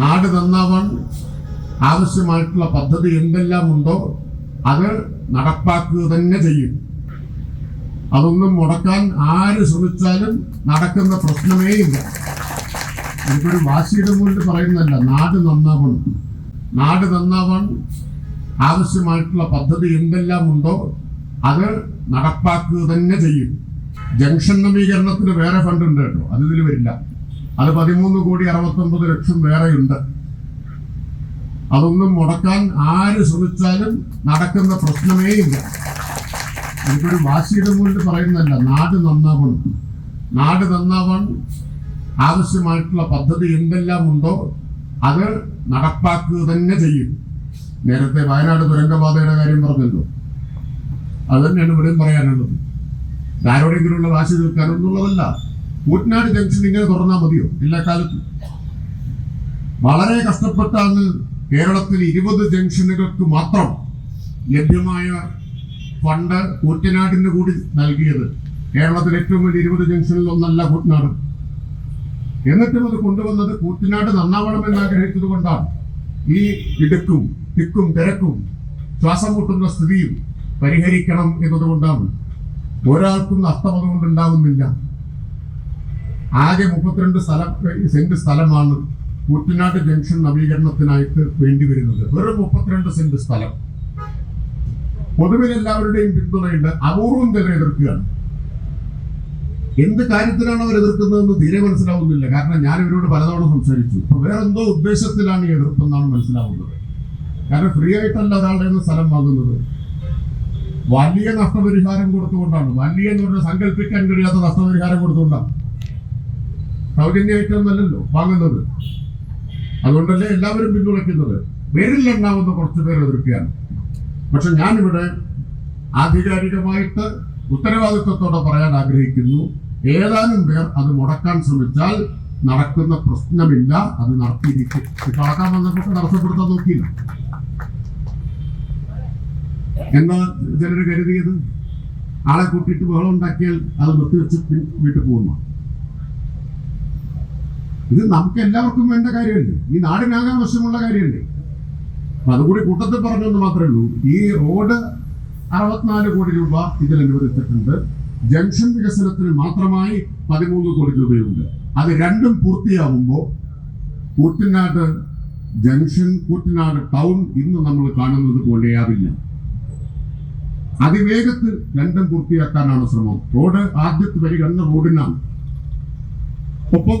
നാട് നന്നാവാൻ ആവശ്യമായിട്ടുള്ള പദ്ധതി എന്തെല്ലാം ഉണ്ടോ അത് നടപ്പാക്കുക തന്നെ ചെയ്യും. അതൊന്നും മുടക്കാൻ ആര് ശ്രമിച്ചാലും നടക്കുന്ന പ്രശ്നമേ ഇല്ല. എനിക്കൊരു വാശിയുടെ മുന്നിൽ പറയുന്നല്ല നാട് നന്നാവണം. നാട് നന്നാവാൻ ആവശ്യമായിട്ടുള്ള പദ്ധതി എന്തെല്ലാം ഉണ്ടോ അത് നടപ്പാക്കുക തന്നെ ചെയ്യും. ജംഗ്ഷൻ നവീകരണത്തിന് വേറെ ഫണ്ട് ഉണ്ട് കേട്ടോ അതിൽ വരില്ല. അത് പതിമൂന്ന് കോടി അറുപത്തൊമ്പത് ലക്ഷം വേറെയുണ്ട്. അതൊന്നും മുടക്കാൻ ആര് ശ്രമിച്ചാലും നടക്കുന്ന പ്രശ്നമേ ഇല്ല. എനിക്കൊരു വാശിയുടെ മുന്നിൽ പറയുന്നല്ല നാട് നന്നാവണം. നാട് നന്നാവാൻ ആവശ്യമായിട്ടുള്ള പദ്ധതി എന്തെല്ലാം ഉണ്ടോ അത് നടപ്പാക്കുക തന്നെ ചെയ്യും. നേരത്തെ വയനാട് തുരങ്കപാതയുടെ കാര്യം പറഞ്ഞല്ലോ. അത് തന്നെയാണ് ഇവിടെയും പറയാനുള്ളത്. ആരോടെങ്കിലുള്ള വാശി തീർക്കാനൊന്നുള്ളതല്ല. കൂറ്റനാട് ജംഗ്ഷൻ ഇങ്ങനെ തുറന്നാൽ മതിയോ? എല്ലാ കാലത്തും. വളരെ കഷ്ടപ്പെട്ടാണ് കേരളത്തിൽ ഇരുപത് ജംഗ്ഷനുകൾക്ക് മാത്രം ലഭ്യമായ ഫണ്ട് കൂറ്റനാടിന് കൂടി നൽകിയത്. കേരളത്തിൽ ഏറ്റവും വലിയ ഇരുപത് ജംഗ്ഷനിൽ ഒന്നല്ല കൂറ്റനാട് എന്നിട്ടും അത് കൊണ്ടുവന്നത് കൂറ്റനാട് നന്നാവണമെന്ന് എന്നാഗ്രഹിച്ചത് കൊണ്ടാണ്. ഈ ഇടുക്കും തിക്കും തിരക്കും ശ്വാസം മുട്ടുന്ന സ്ഥിതിയും പരിഹരിക്കണം എന്നതുകൊണ്ടാണ്. ഒരാൾക്കും നഷ്ടം അതുകൊണ്ട് ഉണ്ടാവുന്നില്ല ആകെ മുപ്പത്തിരണ്ട് സ്ഥലം സെന്റ് സ്ഥലമാണ് കൂറ്റനാട് ജംഗ്ഷൻ നവീകരണത്തിനായിട്ട് വേണ്ടി വരുന്നത്. വെറും മുപ്പത്തിരണ്ട് സെന്റ് സ്ഥലം. പൊതുവിൽ എല്ലാവരുടെയും പിന്തുണയുണ്ട്. അപൂർവം തന്നെ എതിർക്കുകയാണ്. എന്ത് കാര്യത്തിലാണ് അവർ എതിർക്കുന്നതെന്ന് തീരെ മനസ്സിലാവുന്നില്ല. കാരണം ഞാൻ ഇവരോട് പലതവണ സംസാരിച്ചു. അപ്പൊ വേറെന്തോ ഉദ്ദേശത്തിലാണ് ഈ എതിർപ്പെന്നാണ് മനസ്സിലാവുന്നത്. കാരണം ഫ്രീ ആയിട്ടല്ല ഒരാളുടെ സ്ഥലം വാങ്ങുന്നത്. വലിയ നഷ്ടപരിഹാരം കൊടുത്തുകൊണ്ടാണ്. വലിയ എന്ന് പറഞ്ഞാൽ സങ്കല്പിക്കാൻ കഴിയാത്ത നഷ്ടപരിഹാരം കൊടുത്തുകൊണ്ടാണ്. സൗജന്യമായിട്ടൊന്നല്ലല്ലോ വാങ്ങുന്നത്. അതുകൊണ്ടല്ലേ എല്ലാവരും പിന്തുണയ്ക്കുന്നത്. പേരിലെണ്ണാവുന്ന കുറച്ച് പേർ എതിർക്കുകയാണ് പക്ഷെ ഞാനിവിടെ ആധികാരികമായിട്ട് ഉത്തരവാദിത്വത്തോടെ പറയാൻ ആഗ്രഹിക്കുന്നു. ഏതാനും പേർ അത് മുടക്കാൻ ശ്രമിച്ചാൽ നടക്കുന്ന പ്രശ്നമില്ല അത് നടത്തിയിരിക്കും. കളക്കാൻ വന്നപ്പോൾ തടസ്സപ്പെടുത്താൻ നോക്കിയില്ല. എന്താ ചിലർ കരുതിയത്? ആളെ കൂട്ടിയിട്ട് ബഹളം ഉണ്ടാക്കിയാൽ അത് നിർത്തിവെച്ച് വീട്ടിൽ പോകുന്നു ഇത് നമുക്ക് എല്ലാവർക്കും വേണ്ട കാര്യമല്ലേ ഈ നാടിനാകാൻ വശമുള്ള കാര്യമല്ലേ അപ്പൊ അതുകൂടി കൂട്ടത്തിൽ പറഞ്ഞെന്ന് മാത്രമേ ഉള്ളൂ. ഈ റോഡ് അറുപത്തിനാല് കോടി രൂപ ഇതിൽ അനുവദിച്ചിട്ടുണ്ട് ജംഗ്ഷൻ വികസനത്തിന് മാത്രമായി പതിമൂന്ന് കോടി രൂപയുണ്ട്. അത് രണ്ടും പൂർത്തിയാവുമ്പോൾ കൂട്ടിനാട് ജംഗ്ഷൻ കൂട്ടിനാട് ടൗൺ ഇന്ന് നമ്മൾ കാണുന്നത് പോലെയാവില്ല. അതിവേഗത്തിൽ രണ്ടും പൂർത്തിയാക്കാനാണ് ശ്രമം. റോഡ് ആദ്യത്തെ പരിഗണന റോഡിനാണ്. ഒപ്പം